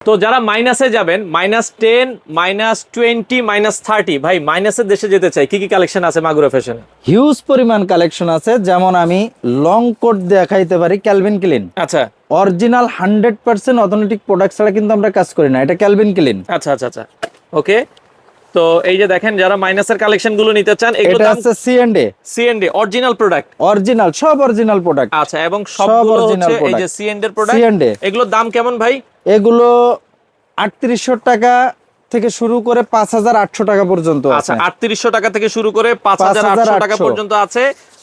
তো যারা মাইনাসে যাবেন minus ten minus twenty minus thirty ভাই মাইনাসের দেশে যেতে চাই কি কি কালেকশন আছে মাগুরা ফ্যাশনে হিউজ পরিমাণ কালেকশন আছে যেমন আমি লং কোট দেখাইতে পারি ক্যালভিন ক্লিন আচ্ছা। Original hundred percent authentic product ছাড়া কিন্তু আমরা কাজ করি না এটা ক্যালভিন ক্লিন আচ্ছা আচ্ছা আচ্ছা। ওকে তো এই যে দেখেন যারা মাইনাসের কালেকশনগুলো নিতে চান এগুলো এটা হচ্ছে C and A CND original product original সব অরিজিনাল প্রোডাক্ট আচ্ছা এবং সবগুলো original হচ্ছে এই যে। সিএনডি এর প্রোডাক্ট C&A এগুলোর দাম কেমন ভাই? এগুলো আটত্রিশশো টাকা থেকে শুরু করে পাঁচ হাজার আটশো টাকা পর্যন্ত আছে। আচ্ছা আছে আটত্রিশশো টাকা থেকে শুরু করে পাঁচ হাজার আটশো টাকা পর্যন্ত আছে।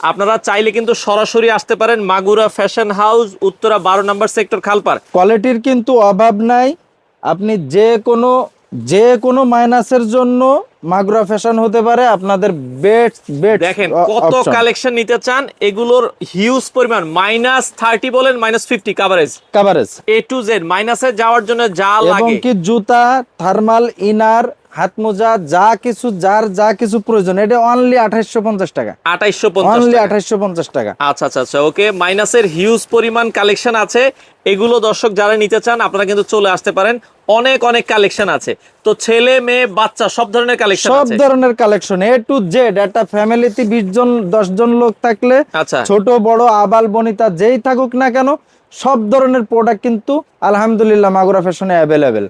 আপনারা চাইলে কিন্তু সরাসরি আসতে পারেন মাগুরা ফ্যাশন হাউস উত্তরা বারো নম্বর সেক্টর খালপার কোয়ালিটির কিন্তু অভাব নাই। আপনি যে কোনো যে কোনো মাইনাসের জন্য মাগুরা ফ্যাশন হতে পারে আপনাদের বেড বেড দেখেন কত কালেকশন নিতে চান এগুলোর হিউজ পরিমাণ মাইনাস থার্টি বলেন minus fifty coverage coverage A to Z মাইনাসে যাওয়ার জন্য যা এবং লাগে। কি জুতা থার্মাল ইনার হাত মোজা যা কিছু যার যা কিছু প্রয়োজন এটা অনলি আঠাইশশো পঞ্চাশ টাকা। আঠাইশশো অনলি আঠাইশশো পঞ্চাশ টাকা। আচ্ছা আচ্ছা আচ্ছা ওকে মাইনাসের হিউজ পরিমাণ কালেকশন আছে। এগুলো দর্শক যারা নিতে চান আপনারা কিন্তু চলে আসতে পারেন। অনেক অনেক কালেকশন আছে। তো ছেলে মেয়ে বাচ্চা সব ধরনের কালেকশন সব ধরনের কালেকশন এ টু জেড একটা ফ্যামিলিতে বিশ জন দশ জন লোক থাকলে আচ্ছা। ছোট বড় আবাল বনিতা যেই থাকুক না কেন সব ধরনের প্রোডাক্ট কিন্তু আলহামদুলিল্লাহ মাগুরা ফ্যাশনে অ্যাভেলেবেল